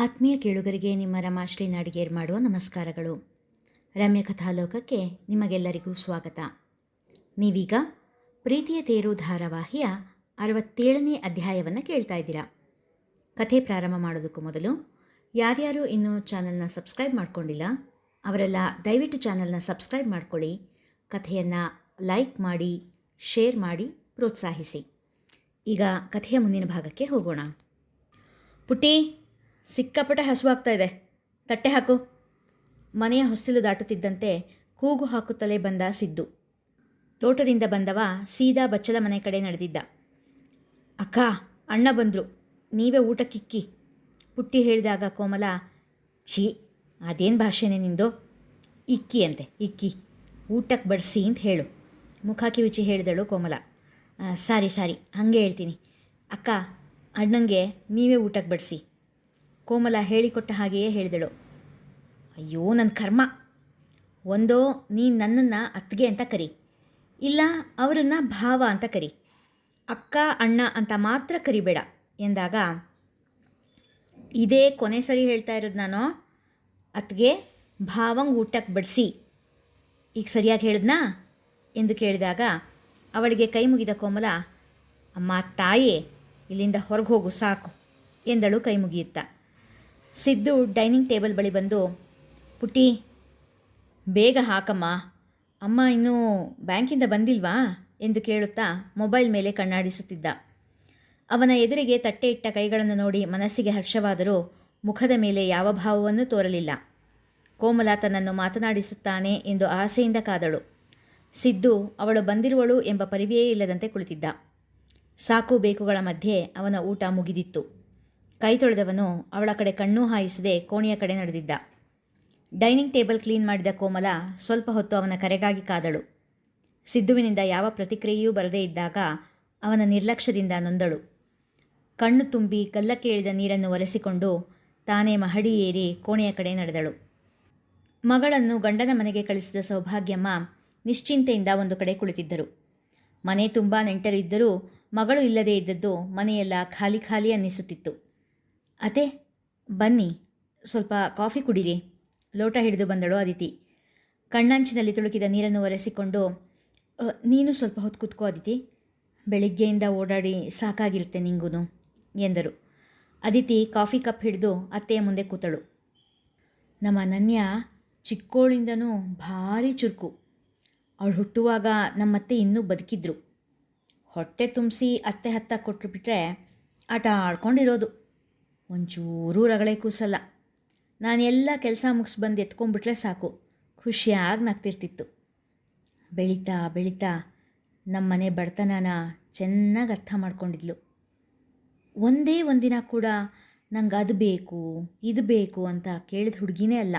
ಆತ್ಮೀಯ ಕೇಳುಗರಿಗೆ ನಿಮ್ಮ ರಮಾಶ್ರೀ ನಾಡಿಗೇರ್ ಮಾಡುವ ನಮಸ್ಕಾರಗಳು. ರಮ್ಯ ಕಥಾಲೋಕಕ್ಕೆ ನಿಮಗೆಲ್ಲರಿಗೂ ಸ್ವಾಗತ. ನೀವೀಗ ಪ್ರೀತಿಯ ತೇರು ಧಾರಾವಾಹಿಯ ಅರವತ್ತೇಳನೇ ಅಧ್ಯಾಯವನ್ನು ಕೇಳ್ತಾ ಇದ್ದೀರಾ. ಕಥೆ ಪ್ರಾರಂಭ ಮಾಡೋದಕ್ಕೂ ಮೊದಲು ಯಾರ್ಯಾರು ಇನ್ನೂ ಚಾನಲ್ನ ಸಬ್ಸ್ಕ್ರೈಬ್ ಮಾಡ್ಕೊಂಡಿಲ್ಲ, ಅವರೆಲ್ಲ ದಯವಿಟ್ಟು ಚಾನಲ್ನ ಸಬ್ಸ್ಕ್ರೈಬ್ ಮಾಡ್ಕೊಳ್ಳಿ, ಕಥೆಯನ್ನು ಲೈಕ್ ಮಾಡಿ, ಶೇರ್ ಮಾಡಿ, ಪ್ರೋತ್ಸಾಹಿಸಿ. ಈಗ ಕಥೆಯ ಮುಂದಿನ ಭಾಗಕ್ಕೆ ಹೋಗೋಣ. ಪುಟ್ಟಿ ಸಿಕ್ಕಾಪಟ್ಟೆ ಹಸುವಾಗ್ತಾ ಇದೆ. ತಟ್ಟೆ ಹಾಕು. ಮನೆಯ ಹೊಸ್ತಿಲು ದಾಟುತ್ತಿದ್ದಂತೆ ಕೂಗು ಹಾಕುತ್ತಲೇ ಬಂದ ಸಿದ್ದು. ತೋಟದಿಂದ ಬಂದವ ಸೀದಾ ಬಚ್ಚಲ ಮನೆ ಕಡೆ ನಡೆದಿದ್ದ. ಅಕ್ಕ, ಅಣ್ಣ ಬಂದರು. ನೀವೇ ಊಟಕ್ಕಿಕ್ಕಿ. ಪುಟ್ಟಿ ಹೇಳಿದಾಗ ಕೋಮಲ, ಛೀ, ಅದೇನು ಭಾಷೆನೇ ನಿಂದು? ಇಕ್ಕಿ ಅಂತೆ, ಇಕ್ಕಿ. ಊಟಕ್ಕೆ ಬಡಿಸಿ ಅಂತ ಹೇಳು. ಮುಖ ಕಿವಿಚಿ ಹೇಳಿದಳು ಕೋಮಲ. ಸಾರಿ ಸಾರಿ, ಹಾಗೆ ಹೇಳ್ತೀನಿ. ಅಕ್ಕ, ಅಣ್ಣಂಗೆ ನೀವೇ ಊಟಕ್ಕೆ ಬಡಿಸಿ. ಕೋಮಲ ಹೇಳಿಕೊಟ್ಟ ಹಾಗೆಯೇ ಹೇಳಿದಳು. ಅಯ್ಯೋ ನನ್ನ ಕರ್ಮ. ಒಂದೋ, ನೀನು ನನ್ನನ್ನು ಅತ್ತಿಗೆ ಅಂತ ಕರಿ. ಇಲ್ಲ, ಅವರನ್ನು ಭಾವ ಅಂತ ಕರಿ. ಅಕ್ಕ, ಅಣ್ಣ ಅಂತ ಮಾತ್ರ ಕರಿಬೇಡ ಎಂದಾಗ, ಇದೇ ಕೊನೆ ಸರಿ ಹೇಳ್ತಾ ಇರೋದು ನಾನು. ಅತ್ತಿಗೆ ಭಾವಂಗೆ ಊಟಕ್ಕೆ ಬಡಿಸಿ. ಈಗ ಸರಿಯಾಗಿ ಹೇಳಿದ್ನಾ? ಎಂದು ಕೇಳಿದಾಗ, ಅವಳಿಗೆ ಕೈ ಮುಗಿದ ಕೋಮಲ, ಅಮ್ಮ, ತಾಯಿ, ಇಲ್ಲಿಂದ ಹೊರಗೆ ಹೋಗು, ಸಾಕು, ಎಂದಳು ಕೈ ಮುಗಿಯುತ್ತಾ. ಸಿದ್ದು ಡೈನಿಂಗ್ ಟೇಬಲ್ ಬಳಿ ಬಂದು, ಪುಟ್ಟಿ, ಬೇಗ ಹಾಕಮ್ಮ. ಅಮ್ಮ ಇನ್ನೂ ಬ್ಯಾಂಕಿಂದ ಬಂದಿಲ್ವಾ? ಎಂದು ಕೇಳುತ್ತಾ ಮೊಬೈಲ್ ಮೇಲೆ ಕಣ್ಣಾಡಿಸುತ್ತಿದ್ದ. ಅವನ ಎದುರಿಗೆ ತಟ್ಟೆ ಇಟ್ಟ ಕೈಗಳನ್ನು ನೋಡಿ ಮನಸ್ಸಿಗೆ ಹರ್ಷವಾದರೂ ಮುಖದ ಮೇಲೆ ಯಾವ ಭಾವವನ್ನೂ ತೋರಲಿಲ್ಲ. ಕೋಮಲ ತನ್ನನ್ನು ಮಾತನಾಡಿಸುತ್ತಾನೆ ಎಂದು ಆಸೆಯಿಂದ ಕಾದಳು. ಸಿದ್ದು ಅವಳು ಬಂದಿರುವಳು ಎಂಬ ಪರಿವೆಯೇ ಇಲ್ಲದಂತೆ ಕುಳಿತಿದ್ದ. ಸಾಕು ಬೇಕುಗಳ ಮಧ್ಯೆ ಅವನ ಊಟ ಮುಗಿದಿತ್ತು. ಕೈ ತೊಳೆದವನು ಅವಳ ಕಡೆ ಕಣ್ಣೂ ಹಾಯಿಸದೆ ಕೋಣೆಯ ಕಡೆ ನಡೆದಿದ್ದ. ಡೈನಿಂಗ್ ಟೇಬಲ್ ಕ್ಲೀನ್ ಮಾಡಿದ ಕೋಮಲ ಸ್ವಲ್ಪ ಹೊತ್ತು ಅವನ ಕರೆಗಾಗಿ ಕಾದಳು. ಸಿದ್ದುವಿನಿಂದ ಯಾವ ಪ್ರತಿಕ್ರಿಯೆಯೂ ಬರದೇ ಇದ್ದಾಗ ಅವನ ನಿರ್ಲಕ್ಷ್ಯದಿಂದ ನೊಂದಳು. ಕಣ್ಣು ತುಂಬಿ ಕಲ್ಲಕ್ಕೆ ಇಳಿದ ನೀರನ್ನು ಒರೆಸಿಕೊಂಡು ತಾನೇ ಮಹಡಿ ಏರಿ ಕೋಣೆಯ ಕಡೆ ನಡೆದಳು. ಮಗಳನ್ನು ಗಂಡನ ಮನೆಗೆ ಕಳಿಸಿದ ಸೌಭಾಗ್ಯಮ್ಮ ನಿಶ್ಚಿಂತೆಯಿಂದ ಒಂದು ಕಡೆ ಕುಳಿತಿದ್ದರು. ಮನೆ ತುಂಬ ನೆಂಟರಿದ್ದರೂ ಮಗಳು ಇಲ್ಲದೇ ಇದ್ದದ್ದು ಮನೆಯೆಲ್ಲ ಖಾಲಿ ಖಾಲಿ ಅನ್ನಿಸುತ್ತಿತ್ತು. ಅತೆ ಬನ್ನಿ ಸ್ವಲ್ಪ ಕಾಫಿ ಕುಡೀರಿ. ಲೋಟ ಹಿಡಿದು ಬಂದಳು ಅದಿತಿ ಕಣ್ಣಂಚಿನಲ್ಲಿ ತುಳುಕಿದ ನೀರನ್ನು ಒರೆಸಿಕೊಂಡು "ಅ, ನೀನು ಸ್ವಲ್ಪ ಹೊತ್ತು ಕೂತ್ಕೋ ಅದಿತಿ ಬೆಳಿಗ್ಗೆಯಿಂದ ಓಡಾಡಿ ಸಾಕಾಗಿರುತ್ತೆ ನಿಂಗೂ ಎಂದರು. ಅದಿತಿ ಕಾಫಿ ಕಪ್ ಹಿಡಿದು ಅತ್ತೆಯ ಮುಂದೆ ಕೂತಳು. ನಮ್ಮ ಅನನ್ಯ ಚಿಕ್ಕೋಳಿಂದನೂ ಭಾರಿ ಚುರುಕು. ಅವಳು ಹುಟ್ಟುವಾಗ ನಮ್ಮತ್ತೆ ಇನ್ನೂ ಬದುಕಿದ್ರು. ಹೊಟ್ಟೆ ತುಂಬಿಸಿ ಅತ್ತೆ ಹತ್ತ ಕೊಟ್ಟುಬಿಟ್ರೆ ಆಟ ಆಡ್ಕೊಂಡಿರೋದು. ಒಂಚೂರೂ ರಗಳೆ ಕೂಸಲ್ಲ. ನಾನು ಎಲ್ಲ ಕೆಲಸ ಮುಗಿಸ್ ಬಂದು ಎತ್ಕೊಂಡ್ಬಿಟ್ರೆ ಸಾಕು. ಖುಷಿಯಾಗಿ ನಗ್ತಿರ್ತಿತ್ತು. ಬೆಳೀತಾ ಬೆಳೀತಾ ನಮ್ಮನೆ ಬಡತನನ ಚೆನ್ನಾಗಿ ಅರ್ಥ ಮಾಡ್ಕೊಂಡಿದ್ಲು. ಒಂದೇ ಒಂದಿನ ಕೂಡ ನಂಗೆ ಅದು ಬೇಕು, ಇದು ಬೇಕು ಅಂತ ಕೇಳಿದ ಹುಡುಗಿನೇ ಅಲ್ಲ.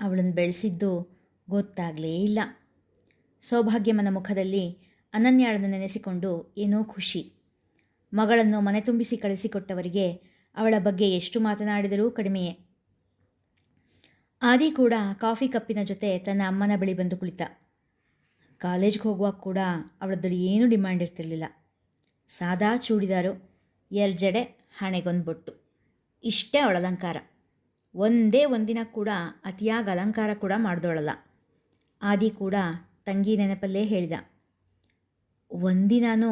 ಅವಳನ್ನು ಬೆಳೆಸಿದ್ದು ಗೊತ್ತಾಗಲೇ ಇಲ್ಲ. ಸೌಭಾಗ್ಯಮನ ಮುಖದಲ್ಲಿ ಅನನ್ಯಾಳನ್ನು ನೆನೆಸಿಕೊಂಡು ಏನೋ ಖುಷಿ. ಮಗಳನ್ನು ಮನೆ ತುಂಬಿಸಿ ಕಳಿಸಿಕೊಟ್ಟವರಿಗೆ ಅವಳ ಬಗ್ಗೆ ಎಷ್ಟು ಮಾತನಾಡಿದರೂ ಕಡಿಮೆಯೇ. ಆದಿ ಕೂಡ ಕಾಫಿ ಕಪ್ಪಿನ ಜೊತೆ ತನ್ನ ಅಮ್ಮನ ಬಳಿ ಬಂದು ಕುಳಿತ. ಕಾಲೇಜ್ಗೆ ಹೋಗುವಾಗ ಕೂಡ ಅವಳದ್ರಲ್ಲಿ ಏನೂ ಡಿಮ್ಯಾಂಡ್ ಇರ್ತಿರ್ಲಿಲ್ಲ. ಸಾದಾ ಚೂಡಿದಾರು, ಎರ್ಜಡೆ ಹಣೆಗೊಂದು ಬೊಟ್ಟು ಇಷ್ಟೇ ಅವಳ ಅಲಂಕಾರ. ಒಂದೇ ಒಂದಿನ ಕೂಡ ಅತಿಯಾಗಿ ಅಲಂಕಾರ ಕೂಡ ಮಾಡ್ದೋಳಲ್ಲ ಆದಿ ಕೂಡ ತಂಗಿ ನೆನಪಲ್ಲೇ ಹೇಳಿದ. ಒಂದಿನಾನು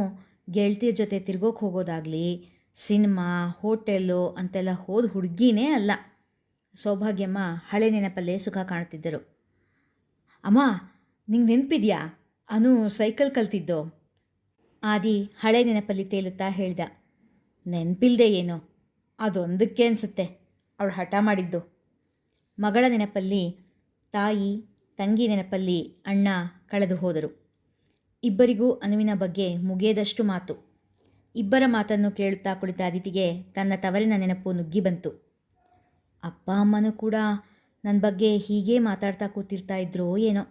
ಗೆಳತಿಯರ ಜೊತೆ ತಿರ್ಗೋಕೆ ಹೋಗೋದಾಗಲಿ ಸಿನಿಮಾ, ಹೋಟೆಲು ಅಂತೆಲ್ಲ ಹೋದ ಹುಡುಗಿನೇ ಅಲ್ಲ. ಸೌಭಾಗ್ಯಮ್ಮ ಹಳೆ ನೆನಪಲ್ಲೇ ಸುಖ ಕಾಣುತ್ತಿದ್ದರು ಅಮ್ಮ, ನಿಂಗೆ ನೆನಪಿದ್ಯಾ? ಅನು ಸೈಕಲ್ ಕಲ್ತಿದ್ದು? ಆದಿ ಹಳೆ ನೆನಪಲ್ಲಿ ತೇಲುತ್ತಾ ಹೇಳ್ದ. ನೆನಪಿಲ್ಲದೆ ಏನೋ? ಅದೊಂದಕ್ಕೆ ಅನಿಸುತ್ತೆ. ಅವಳು ಹಠ ಮಾಡಿದ್ದು. ಮಗಳ ನೆನಪಲ್ಲಿ, ತಾಯಿ, ತಂಗಿ ನೆನಪಲ್ಲಿ ಅಣ್ಣ ಕಳೆದು ಹೋದರು. ಇಬ್ಬರಿಗೂ ಅನುವಿನ ಬಗ್ಗೆ ಮುಗಿಯದಷ್ಟು ಮಾತು. ಇಬ್ಬರ ಮಾತನ್ನು ಕೇಳುತ್ತಾ ಕುಳಿತ ಅದಿತಿಗೆ ತನ್ನ ತವರಿನ ನೆನಪು ನುಗ್ಗಿ ಬಂತು. ಅಪ್ಪ ಅಮ್ಮನೂ ಕೂಡ ನನ್ನ ಬಗ್ಗೆ ಹೀಗೇ ಮಾತಾಡ್ತಾ ಕೂತಿರ್ತಾ ಇದ್ರೋ ಏನೋ.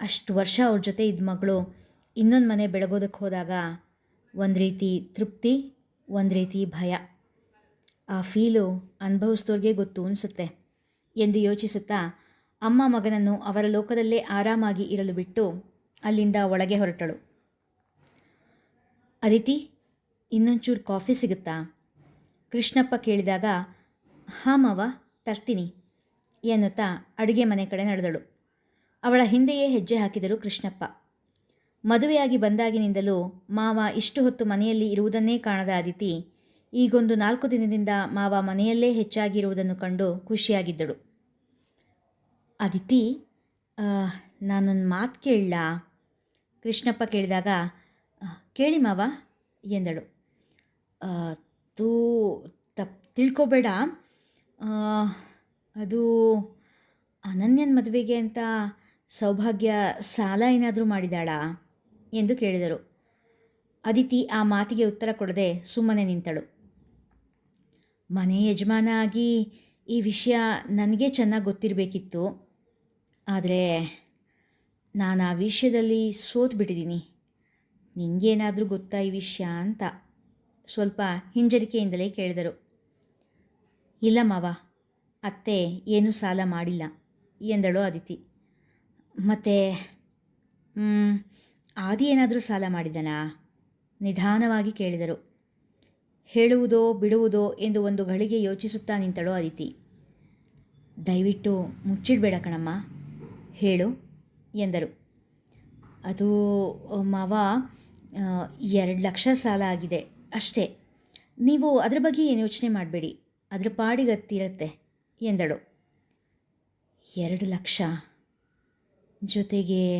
ಅಷ್ಟು ವರ್ಷ ಅವ್ರ ಜೊತೆ ಇದ್ದ ಮಗಳು ಇನ್ನೊಂದು ಮನೆ ಬೆಳಗೋದಕ್ಕೆ ಹೋದಾಗ ಒಂದು ರೀತಿ ತೃಪ್ತಿ, ಒಂದು ರೀತಿ ಭಯ. ಆ ಫೀಲು ಅನುಭವಿಸ್ದವ್ರಿಗೆ ಗೊತ್ತು ಅನಿಸುತ್ತೆ ಎಂದು ಯೋಚಿಸುತ್ತಾ ಅಮ್ಮ ಮಗನನ್ನು ಅವರ ಲೋಕದಲ್ಲೇ ಆರಾಮಾಗಿ ಇರಲು ಬಿಟ್ಟು ಅಲ್ಲಿಂದ ಒಳಗೆ ಹೊರಟಳು. ಅದಿತಿ ಇನ್ನೊಂಚೂರು ಕಾಫಿ ಸಿಗುತ್ತಾ? ಕೃಷ್ಣಪ್ಪ ಕೇಳಿದಾಗ, ಹಾಂ ಮಾವ, ತರ್ತೀನಿ ಎನ್ನುತ್ತಾ ಅಡುಗೆ ಮನೆ ಕಡೆ ನಡೆದಳು. ಅವಳ ಹಿಂದೆಯೇ ಹೆಜ್ಜೆ ಹಾಕಿದರು ಕೃಷ್ಣಪ್ಪ. ಮದುವೆಯಾಗಿ ಬಂದಾಗಿನಿಂದಲೂ ಮಾವ ಇಷ್ಟು ಹೊತ್ತು ಮನೆಯಲ್ಲಿ ಇರುವುದನ್ನೇ ಕಾಣದ ಅದಿತಿ, ಈಗೊಂದು ನಾಲ್ಕು ದಿನದಿಂದ ಮಾವ ಮನೆಯಲ್ಲೇ ಹೆಚ್ಚಾಗಿರುವುದನ್ನು ಕಂಡು ಖುಷಿಯಾಗಿದ್ದಳು. ಅದಿತಿ ನಾನೊಂದು ಮಾತು ಕೇಳಲಾ? ಕೃಷ್ಣಪ್ಪ ಕೇಳಿದಾಗ, ಕೇಳಿ ಮಾವ ಎಂದಳು. ತೂ ತಪ್ಪು ತಿಳ್ಕೊಬೇಡ. ಅದು ಅನನ್ಯನ ಮದುವೆಗೆ ಅಂತ ಸೌಭಾಗ್ಯ ಸಾಲ ಏನಾದರೂ ಮಾಡಿದಾಳಾ ಎಂದು ಕೇಳಿದರು. ಅದಿತಿ ಆ ಮಾತಿಗೆ ಉತ್ತರ ಕೊಡದೆ ಸುಮ್ಮನೆ ನಿಂತಳು. ಮನೆ ಯಜಮಾನ ಆಗಿ ಈ ವಿಷಯ ನನಗೆ ಚೆನ್ನಾಗಿ ಗೊತ್ತಿರಬೇಕಿತ್ತು. ಆದರೆ ನಾನು ಆ ವಿಷಯದಲ್ಲಿ ಸೋತ್ಬಿಟ್ಟಿದ್ದೀನಿ ನಿಂಗೇನಾದರೂ ಗೊತ್ತಾ ಈ ವಿಷಯ ಅಂತ? ಸ್ವಲ್ಪ ಹಿಂಜರಿಕೆಯಿಂದಲೇ ಕೇಳಿದರು. ಇಲ್ಲ ಮಾವ, ಅತ್ತೆ ಏನೂ ಸಾಲ ಮಾಡಿಲ್ಲ ಎಂದಳು ಅದಿತಿ ಮತ್ತೆ ಆದಿ ಏನಾದರೂ ಸಾಲ ಮಾಡಿದನಾ? ನಿಧಾನವಾಗಿ ಕೇಳಿದರು. ಹೇಳುವುದೋ ಬಿಡುವುದೋ ಎಂದು ಒಂದು ಗಳಿಗೆ ಯೋಚಿಸುತ್ತಾ ನಿಂತಳು ಅದಿತಿ ದಯವಿಟ್ಟು ಮುಚ್ಚಿಡಬೇಡ ಕಣಮ್ಮ, ಹೇಳು ಎಂದರು. ಅದು, ಮಾವ ಎರಡು ಲಕ್ಷ ಸಾಲ ಆಗಿದೆ. ಅಷ್ಟೇ. ನೀವು ಅದರ ಬಗ್ಗೆ ಏನು ಯೋಚನೆ ಮಾಡಬೇಡಿ. ಅದರ ಪಾಡಿಗೆ ಅತ್ತಿರತ್ತೆ ಎಂದಳು. ಎರಡು ಲಕ್ಷ ಜೊತೆಗೆ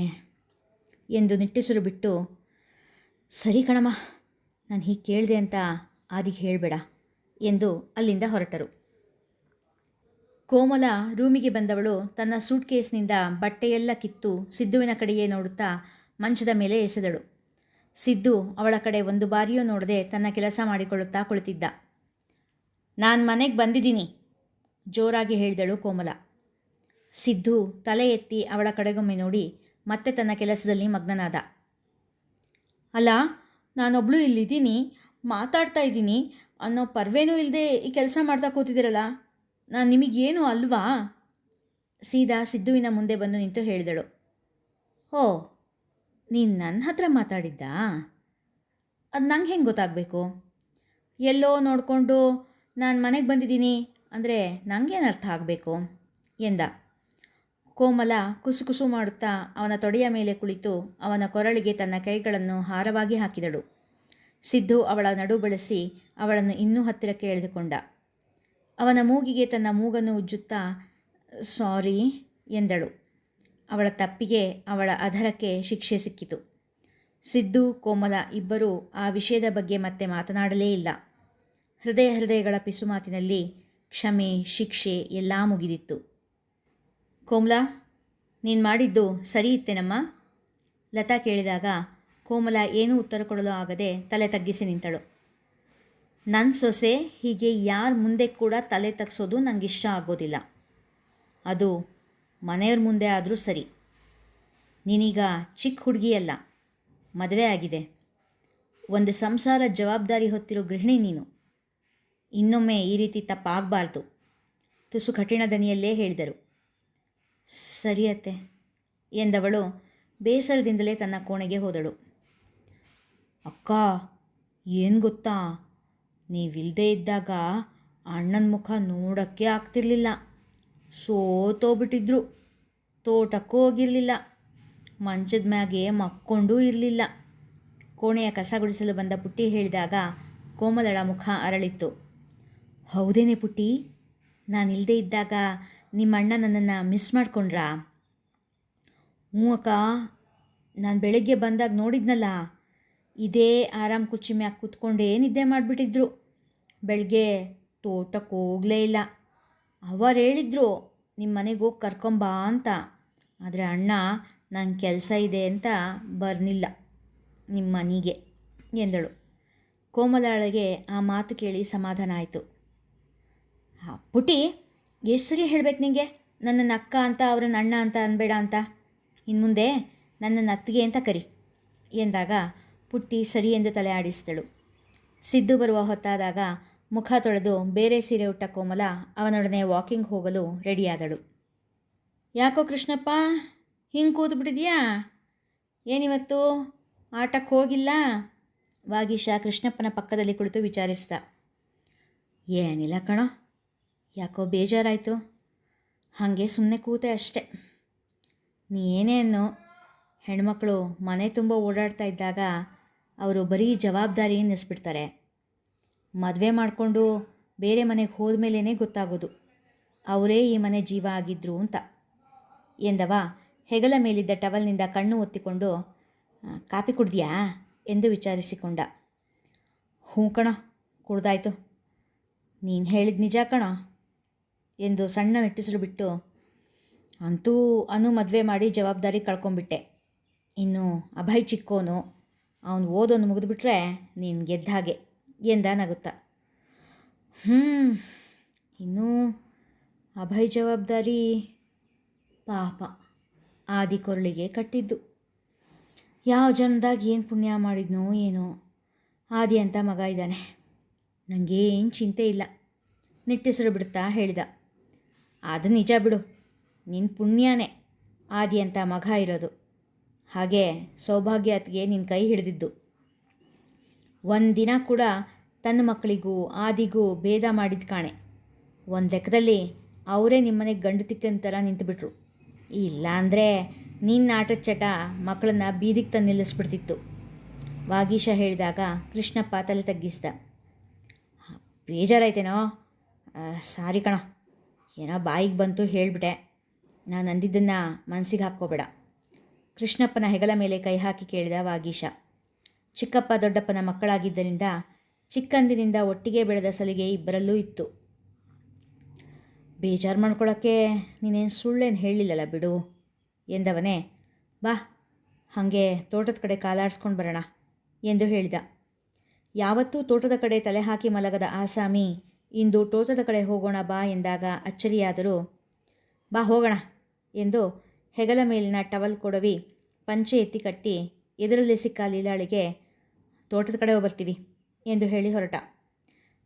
ಎಂದು ನಿಟ್ಟುಸಿರು ಬಿಟ್ಟು, ಸರಿ ಕಣಮ್ಮ, ನಾನು ಹೀಗೆ ಕೇಳಿದೆ ಅಂತ ಆದಿಗೆ ಹೇಳಬೇಡ ಎಂದು ಅಲ್ಲಿಂದ ಹೊರಟರು. ಕೋಮಲ ರೂಮಿಗೆ ಬಂದವಳು ತನ್ನ ಸೂಟ್ ಕೇಸ್ನಿಂದ ಬಟ್ಟೆಯೆಲ್ಲ ಕಿತ್ತು ಸಿದ್ದುವಿನ ಕಡೆಯೇ ನೋಡುತ್ತಾ ಮಂಚದ ಮೇಲೆ ಎಸೆದಳು. ಸಿದ್ದು ಅವಳ ಕಡೆ ಒಂದು ಬಾರಿಯೂ ನೋಡದೆ ತನ್ನ ಕೆಲಸ ಮಾಡಿಕೊಳ್ಳುತ್ತಾ ಕುಳಿತಿದ್ದ. ನಾನು ಮನೆಗೆ ಬಂದಿದ್ದೀನಿ, ಜೋರಾಗಿ ಹೇಳಿದಳು ಕೋಮಲ. ಸಿದ್ದು ತಲೆ ಎತ್ತಿ ಅವಳ ಕಡೆಗೊಮ್ಮೆ ನೋಡಿ ಮತ್ತೆ ತನ್ನ ಕೆಲಸದಲ್ಲಿ ಮಗ್ನನಾದ. ಅಲ್ಲ, ನಾನೊಬ್ಳು ಇಲ್ಲಿದ್ದೀನಿ, ಮಾತಾಡ್ತಾ ಇದ್ದೀನಿ, ಅನ್ನೋ ಪರ್ವೇನೂ ಇಲ್ಲದೆ ಈ ಕೆಲಸ ಮಾಡ್ತಾ ಕೂತಿದ್ದೀರಲ್ಲ, ನಾನು ನಿಮಗೇನು ಅಲ್ವಾ? ಸೀದಾ ಸಿದ್ದುವಿನ ಮುಂದೆ ಬಂದು ನಿಂತು ಹೇಳಿದಳು. ಓ ನೀನು ನನ್ನ ಹತ್ರ ಮಾತಾಡಿದ್ದಾ? ಅದು ನಂಗೆ ಹೆಂಗೆ ಗೊತ್ತಾಗಬೇಕು? ಎಲ್ಲೋ ನೋಡಿಕೊಂಡು ನಾನು ಮನೆಗೆ ಬಂದಿದ್ದೀನಿ ಅಂದರೆ ನನಗೇನು ಅರ್ಥ ಆಗಬೇಕು? ಎಂದ. ಕೋಮಲ ಕುಸು ಕುಸು ಮಾಡುತ್ತಾ ಅವನ ತೊಡೆಯ ಮೇಲೆ ಕುಳಿತು ಅವನ ಕೊರಳಿಗೆ ತನ್ನ ಕೈಗಳನ್ನು ಹಾರವಾಗಿ ಹಾಕಿದಳು. ಸಿದ್ದು ಅವಳ ನಡು ಬಳಸಿ ಅವಳನ್ನು ಇನ್ನೂ ಹತ್ತಿರಕ್ಕೆ ಎಳೆದುಕೊಂಡ. ಅವನ ಮೂಗಿಗೆ ತನ್ನ ಮೂಗನ್ನು ಉಜ್ಜುತ್ತಾ, ಸಾರಿ, ಎಂದಳು. ಅವಳ ತಪ್ಪಿಗೆ ಅವಳ ಅಧರಕ್ಕೆ ಶಿಕ್ಷೆ ಸಿಕ್ಕಿತು. ಸಿದ್ದು, ಕೋಮಲ ಇಬ್ಬರೂ ಆ ವಿಷಯದ ಬಗ್ಗೆ ಮತ್ತೆ ಮಾತನಾಡಲೇ ಇಲ್ಲ. ಹೃದಯ ಹೃದಯಗಳ ಪಿಸುಮಾತಿನಲ್ಲಿ ಕ್ಷಮೆ, ಶಿಕ್ಷೆ ಎಲ್ಲ ಮುಗಿದಿತ್ತು. ಕೋಮಲ, ನೀನು ಮಾಡಿದ್ದು ಸರಿ ಇತ್ತೇನಮ್ಮ? ಲತಾ ಕೇಳಿದಾಗ ಕೋಮಲ ಏನೂ ಉತ್ತರ ಕೊಡಲು ಆಗದೆ ತಲೆ ತಗ್ಗಿಸಿ ನಿಂತಳು. ನನ್ನ ಸೊಸೆ ಹೀಗೆ ಯಾರ ಮುಂದೆ ಕೂಡ ತಲೆ ತಗ್ಸೋದು ನನಗಿಷ್ಟ ಆಗೋದಿಲ್ಲ. ಅದು ಮನೆಯವ್ರ ಮುಂದೆ ಆದರೂ ಸರಿ. ನೀನೀಗ ಚಿಕ್ಕ ಹುಡುಗಿಯಲ್ಲ, ಮದುವೆ ಆಗಿದೆ. ಒಂದು ಸಂಸಾರ ಜವಾಬ್ದಾರಿ ಹೊತ್ತಿರೋ ಗೃಹಿಣಿ ನೀನು. ಇನ್ನೊಮ್ಮೆ ಈ ರೀತಿ ತಪ್ಪಾಗಬಾರ್ದು, ತುಸು ಕಠಿಣ ದನಿಯಲ್ಲೇ ಹೇಳಿದರು. ಸರಿಯತ್ತೆ ಎಂದವಳು ಬೇಸರದಿಂದಲೇ ತನ್ನ ಕೋಣೆಗೆ ಹೋದಳು. ಅಕ್ಕ, ಏನು ಗೊತ್ತಾ? ನೀವಿಲ್ಲದೆ ಇದ್ದಾಗ ಅಣ್ಣನ ಮುಖ ನೋಡೋಕ್ಕೆ ಆಗ್ತಿರ್ಲಿಲ್ಲ. ಸೋತೋಗ್ಬಿಟ್ಟಿದ್ರು. ತೋಟಕ್ಕೂ ಹೋಗಿರಲಿಲ್ಲ. ಮಂಚದ ಮ್ಯಾಗೆ ಮಕ್ಕೊಂಡೂ ಇರಲಿಲ್ಲ. ಕೋಣೆಯ ಕಸ ಗುಡಿಸಲು ಬಂದ ಪುಟ್ಟಿ ಹೇಳಿದಾಗ ಕೋಮಲಳ ಮುಖ ಅರಳಿತ್ತು. ಹೌದೇನೆ ಪುಟ್ಟಿ ನಾನಿಲ್ಲದೆ ಇದ್ದಾಗ ನಿಮ್ಮ ಅಣ್ಣ ನನ್ನನ್ನು ಮಿಸ್ ಮಾಡ್ಕೊಂಡ್ರಾ? ಹ್ಞೂ ನಾನು ಬೆಳಗ್ಗೆ ಬಂದಾಗ ನೋಡಿದ್ನಲ್ಲ, ಇದೇ ಆರಾಮ್ ಕುಚ್ಚಿ ಮ್ಯಾಗ ಕೂತ್ಕೊಂಡೇ ನಿದ್ದೆ ಮಾಡಿಬಿಟ್ಟಿದ್ರು. ಬೆಳಗ್ಗೆ ತೋಟಕ್ಕೆ ಹೋಗಲೇ ಇಲ್ಲ. ಅವರು ಹೇಳಿದ್ರು ನಿಮ್ಮ ಮನೆಗೆ ಹೋಗಿ ಕರ್ಕೊಂಬಾ ಅಂತ. ಆದರೆ ಅಣ್ಣ, ನಂಗೆ ಕೆಲಸ ಇದೆ ಅಂತ ಬರ್ನಿಲ್ಲ ನಿಮ್ಮ ಮನೆಗೆ, ಎಂದಳು. ಕೋಮಲಾಳಿಗೆ ಆ ಮಾತು ಕೇಳಿ ಸಮಾಧಾನ ಆಯಿತು. ಪುಟಿ ಎಷ್ಟು ಸರಿ ಹೇಳ್ಬೇಕು ನಿಂಗೆ? ನನ್ನನ್ನು ಅಕ್ಕ ಅಂತ ಅವ್ರನ್ನ ಅಣ್ಣ ಅಂತ ಅನ್ಬೇಡ ಅಂತ. ಇನ್ನು ಮುಂದೆ ನನ್ನನ್ನು ಅತ್ತಿಗೆ ಅಂತ ಕರಿ, ಎಂದಾಗ ಪುಟ್ಟಿ ಸರಿ ಎಂದು ತಲೆ ಆಡಿಸಿದಳು. ಸಿದ್ದು ಬರುವ ಹೊತ್ತಾದಾಗ ಮುಖ ತೊಳೆದು ಬೇರೆ ಸೀರೆ ಉಟ್ಟ ಕೋಮಲ ಅವನೊಡನೆ ವಾಕಿಂಗ್ ಹೋಗಲು ರೆಡಿಯಾದಳು. ಯಾಕೋ ಕೃಷ್ಣಪ್ಪ, ಹಿಂಗೆ ಕೂತು ಬಿಟ್ಟಿದ್ಯಾ? ಏನಿವತ್ತು? ಆಟಕ್ಕೆ ಹೋಗಿಲ್ಲ? ವಾಗೀಶ ಕೃಷ್ಣಪ್ಪನ ಪಕ್ಕದಲ್ಲಿ ಕುಳಿತು ವಿಚಾರಿಸಿದ. ಏನಿಲ್ಲ ಕಣೋ, ಯಾಕೋ ಬೇಜಾರಾಯಿತು? ಹಾಗೆ ಸುಮ್ಮನೆ ಕೂತೆ ಅಷ್ಟೆ. ನೀ ಏನೇ ಅನ್ನೋ, ಹೆಣ್ಮಕ್ಳು ಮನೆ ತುಂಬ ಓಡಾಡ್ತಾ ಇದ್ದಾಗ ಅವರು ಬರೀ ಜವಾಬ್ದಾರಿ ಎನ್ನಿಸ್ಬಿಡ್ತಾರೆ ಮದುವೆ ಮಾಡಿಕೊಂಡು ಬೇರೆ ಮನೆಗೆ ಹೋದ್ಮೇಲೇ ಗೊತ್ತಾಗೋದು. ಅವರೇ ಈ ಮನೆ ಜೀವ ಆಗಿದ್ರು ಅಂತ. ಎಂದವ ಹೆಗಲ ಮೇಲಿದ್ದ ಟವಲ್ನಿಂದ ಕಣ್ಣು ಒತ್ತಿಕೊಂಡು "ಆ, ಕಾಪಿ ಕುಡ್ದಿಯಾ? ಎಂದು ವಿಚಾರಿಸಿಕೊಂಡ. ಹ್ಞೂ ಕಣ ಕುಡ್ದಾಯ್ತು. ನೀನು ಹೇಳಿದ ನಿಜ ಕಣ ಎಂದು ಸಣ್ಣ ನಿಟ್ಟುಸಿರು ಬಿಟ್ಟು ಅಂತೂ ಅನು ಮದುವೆ ಮಾಡಿ ಜವಾಬ್ದಾರಿ ಕಳ್ಕೊಂಬಿಟ್ಟೆ ಇನ್ನು ಅಭಯ್ ಚಿಕ್ಕೋನು ಅವನು ಓದೋನು ಮುಗಿದ್ಬಿಟ್ರೆ ನೀನು ಗೆದ್ದ ಹಾಗೆ. ಎಂದ ನಗುತ್ತ ಹ್ಞೂ ಇನ್ನೂ ಅಭಯ್ ಜವಾಬ್ದಾರಿ ಪಾಪ. ಆದಿಕೊರಳಿಗೆ ಕಟ್ಟಿದ್ದು. ಯಾವ ಜನ್ದಾಗ ಏನು ಪುಣ್ಯ ಮಾಡಿದ್ನೋ ಏನೋ. ಆದಿ ಅಂತ ಮಗ ಇದ್ದಾನೆ. ನನಗೇನು ಚಿಂತೆ ಇಲ್ಲ. ನಿಟ್ಟಿಸಿರು ಬಿಡ್ತಾ ಹೇಳಿದ. ಅದು ನಿಜ ಬಿಡು. ನಿನ್ನ ಪುಣ್ಯನೇ. ಆದಿ ಅಂತ ಮಗ ಇರೋದು. ಹಾಗೆ ಸೌಭಾಗ್ಯತ್ಗೆ ನಿನ್ನ ಕೈ ಹಿಡಿದಿದ್ದು. ಒಂದಿನ ಕೂಡ ತನ್ನ ಮಕ್ಕಳಿಗೂ, ಆದಿಗೂ ಭೇದ ಮಾಡಿದ ಕಾಣೆ. ಒಂದು ಲೆಕ್ಕದಲ್ಲಿ ಅವರೇ ನಿಮ್ಮನೆಗೆ ಗಂಡು ತಿಕ್ಕಿನ ಥರ ನಿಂತುಬಿಟ್ರು. ಇಲ್ಲ ಅಂದರೆ ನಿನ್ನ ಆಟದ ಚಟ ಮಕ್ಕಳನ್ನ ಬೀದಿಗೆ ತಂದು ನಿಲ್ಲಿಸ್ಬಿಡ್ತಿತ್ತು. ವಾಗೀಶ ಹೇಳಿದಾಗ ಕೃಷ್ಣಪ್ಪ ತಲೆ ತಗ್ಗಿಸ್ದ. ಬೇಜಾರಾಯ್ತೇನೋ? ಸಾರಿ ಕಣ. ಏನೋ ಬಾಯಿಗೆ ಬಂತು ಹೇಳಿಬಿಟ್ಟೆ. ನಾನು ಅಂದಿದ್ದನ್ನು ಮನಸ್ಸಿಗೆ ಹಾಕ್ಕೋಬೇಡ. ಕೃಷ್ಣಪ್ಪನ ಹೆಗಲ ಮೇಲೆ ಕೈ ಹಾಕಿ ಕೇಳಿದ ವಾಗೀಶ. ಚಿಕ್ಕಪ್ಪ ದೊಡ್ಡಪ್ಪನ ಮಕ್ಕಳಾಗಿದ್ದರಿಂದ ಚಿಕ್ಕಂದಿನಿಂದ ಒಟ್ಟಿಗೆ ಬೆಳೆದ ಸಲಿಗೆ ಇಬ್ಬರಲ್ಲೂ ಇತ್ತು. ಬೇಜಾರು ಮಾಡ್ಕೊಳ್ಳೋಕ್ಕೆ ನೀನೇನು ಸುಳ್ಳೇನು ಹೇಳಿಲ್ಲಲ್ಲ ಬಿಡು ಎಂದವನೇ, ಬಾ, ಹಾಗೆ ತೋಟದ ಕಡೆ ಕಾಲಾಡಿಸ್ಕೊಂಡು ಬರೋಣ ಎಂದು ಹೇಳಿದ. ಯಾವತ್ತೂ ತೋಟದ ಕಡೆ ತಲೆ ಹಾಕಿ ಮಲಗದ ಆಸಾಮಿ ಇಂದು ತೋಟದ ಕಡೆ ಹೋಗೋಣ ಬಾ ಎಂದಾಗ ಅಚ್ಚರಿಯಾದರೂ. ಬಾ, ಹೋಗೋಣ ಎಂದು ಹೆಗಲ ಮೇಲಿನ ಟವಲ್ ಕೊಡವಿ ಪಂಚೆ ಎತ್ತಿ ಕಟ್ಟಿ ಎದುರಲ್ಲಿ ಸಿಕ್ಕ ಲೀಲಾಳಿಗೆ ತೋಟದ ಕಡೆ ಬರ್ತೀವಿ ಎಂದು ಹೇಳಿ ಹೊರಟ.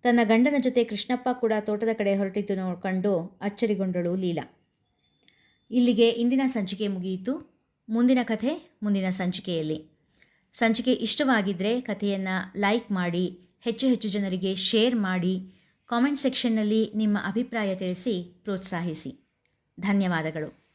ತನ್ನ ಗಂಡನ ಜೊತೆ ಕೃಷ್ಣಪ್ಪ ಕೂಡ ತೋಟದ ಕಡೆ ಹೊರಟಿದ್ದು ನೋಡಿಕೊಂಡು ಅಚ್ಚರಿಗೊಂಡಳು ಲೀಲಾ. ಇಲ್ಲಿಗೆ ಇಂದಿನ ಸಂಚಿಕೆ ಮುಗಿಯಿತು. ಮುಂದಿನ ಕಥೆ ಮುಂದಿನ ಸಂಚಿಕೆಯಲ್ಲಿ. ಸಂಚಿಕೆ ಇಷ್ಟವಾಗಿದ್ದರೆ ಕಥೆಯನ್ನು ಲೈಕ್ ಮಾಡಿ, ಹೆಚ್ಚು ಹೆಚ್ಚು ಜನರಿಗೆ ಶೇರ್ ಮಾಡಿ, ಕಾಮೆಂಟ್ ಸೆಕ್ಷನ್ನಲ್ಲಿ ನಿಮ್ಮ ಅಭಿಪ್ರಾಯ ತಿಳಿಸಿ, ಪ್ರೋತ್ಸಾಹಿಸಿ. ಧನ್ಯವಾದಗಳು.